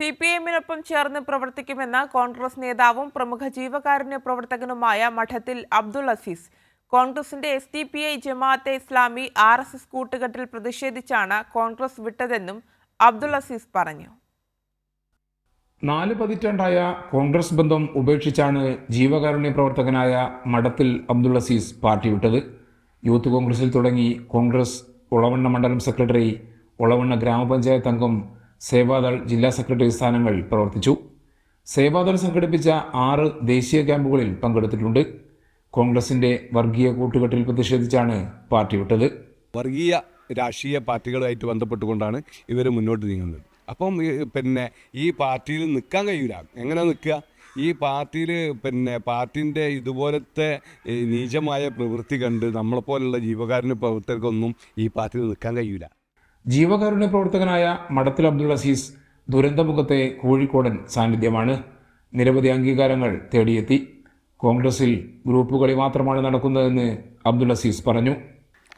C P എമ്മിനൊപ്പം ചേർന്ന് പ്രവർത്തിക്കുമെന്ന കോൺഗ്രസ് നേതാവും പ്രമുഖ ജീവകാരുണ്യ പ്രവർത്തകനുമായ മഠത്തിൽ അബ്ദുൾ അസീസ്. കോൺഗ്രസിന്റെ S D P I Jamaat-e Islami R S S കൂട്ടുകെട്ടിൽ പ്രതിഷേധിച്ചാണ് കോൺഗ്രസ് വിട്ടതെന്നും അബ്ദുൾ അസീസ് പറഞ്ഞു. നാല് പതിറ്റാണ്ടായ കോൺഗ്രസ് ബന്ധം ഉപേക്ഷിച്ചാണ് ജീവകാരുണ്യ പ്രവർത്തകനായ മഠത്തിൽ അബ്ദുൾ അസീസ് പാർട്ടി വിട്ടത്. യൂത്ത് കോൺഗ്രസിൽ തുടങ്ങി കോൺഗ്രസ് ഉളവണ്ണ മണ്ഡലം സെക്രട്ടറി ഉളവണ്ണ ഗ്രാമപഞ്ചായത്ത് അംഗം സേവാദൾ ജില്ലാ സെക്രട്ടറി സ്ഥാനങ്ങൾ പ്രവർത്തിച്ചു. സേവാദൾ സംഘടിപ്പിച്ച ആറ് ദേശീയ ക്യാമ്പുകളിൽ പങ്കെടുത്തിട്ടുണ്ട്. കോൺഗ്രസിന്റെ വർഗീയ കൂട്ടുകെട്ടിൽ പ്രതിഷേധിച്ചാണ് പാർട്ടി വിട്ടത്. വർഗീയ രാഷ്ട്രീയ പാർട്ടികളുമായിട്ട് ബന്ധപ്പെട്ടുകൊണ്ടാണ് ഇവർ മുന്നോട്ട് നീങ്ങുന്നത്. അപ്പം പിന്നെ ഈ പാർട്ടിയിൽ നിൽക്കാൻ കഴിയില്ല എങ്ങനെ നിൽക്കുക ഈ പാർട്ടിയിൽ പിന്നെ പാർട്ടിന്റെ ഇതുപോലത്തെ നീചമായ പ്രവൃത്തി കണ്ട് നമ്മളെപ്പോലുള്ള ജീവകാരുണ്യ പ്രവർത്തകർക്കൊന്നും ഈ പാർട്ടിയിൽ നിൽക്കാൻ കഴിയില്ല ജീവകാരുണ്യ പ്രവർത്തകനായ മഠത്തിൽ അബ്ദുൾ അസീസ് ദുരന്തമുഖത്തെ കോഴിക്കോടൻ സാന്നിധ്യമാണ്. നിരവധി അംഗീകാരങ്ങൾ തേടിയെത്തി. കോൺഗ്രസിൽ ഗ്രൂപ്പ് കളി മാത്രമാണ് നടക്കുന്നതെന്ന് അബ്ദുൾ അസീസ് പറഞ്ഞു.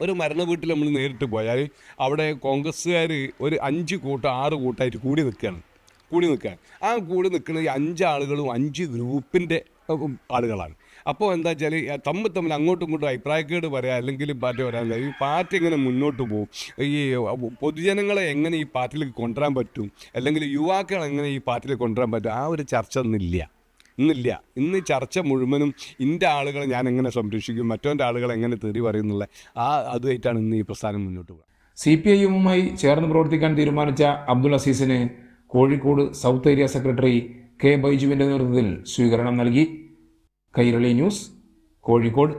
ഒരു മരണ വീട്ടിൽ നമ്മൾ നേരിട്ട് പോയാൽ അവിടെ കോൺഗ്രസ്സുകാർ ഒരു അഞ്ച് കൂട്ടം ആറ് കൂട്ടമായിട്ട് കൂടി നിൽക്കുകയാണ്. കൂടി നിൽക്കുകയാണ്. ആ കൂടി നിൽക്കുന്ന ഈ അഞ്ച് ആളുകളും അഞ്ച് ഗ്രൂപ്പിന്റെ ആളുകളാണ്. അപ്പോൾ എന്താ വെച്ചാൽ തമ്മിൽ തമ്മിൽ അങ്ങോട്ടും ഇങ്ങോട്ടും അഭിപ്രായക്കേട് പറയാം അല്ലെങ്കിൽ പാർട്ടി വരാൻ ഈ പാർട്ടി എങ്ങനെ മുന്നോട്ട് പോകും? ഈ പൊതുജനങ്ങളെ എങ്ങനെ ഈ പാർട്ടിയിലേക്ക് കൊണ്ടുവരാൻ പറ്റും? അല്ലെങ്കിൽ യുവാക്കളെ എങ്ങനെ ഈ പാർട്ടിയിലേക്ക് കൊണ്ടുവരാൻ പറ്റും? ആ ഒരു ചർച്ച ഒന്നില്ല ഇന്നില്ല. ഇന്ന് ചർച്ച മുഴുവനും ഇന്റെ ആളുകളെ ഞാൻ എങ്ങനെ സംരക്ഷിക്കും? മറ്റവന്റെ ആളുകളെ എങ്ങനെ തെറി പറയുന്നുള്ള ആ അതുമായിട്ടാണ് ഇന്ന് ഈ പ്രസ്ഥാനം മുന്നോട്ട് പോകുക സി പി ഐ ചേർന്ന് പ്രവർത്തിക്കാൻ തീരുമാനിച്ച Abdul അസീസിന് Kozhikode south area secretary K ബൈജുവിന്റെ നേതൃത്വത്തിൽ സ്വീകരണം നൽകി. കൈരളി ന്യൂസ് കോഴിക്കോട്.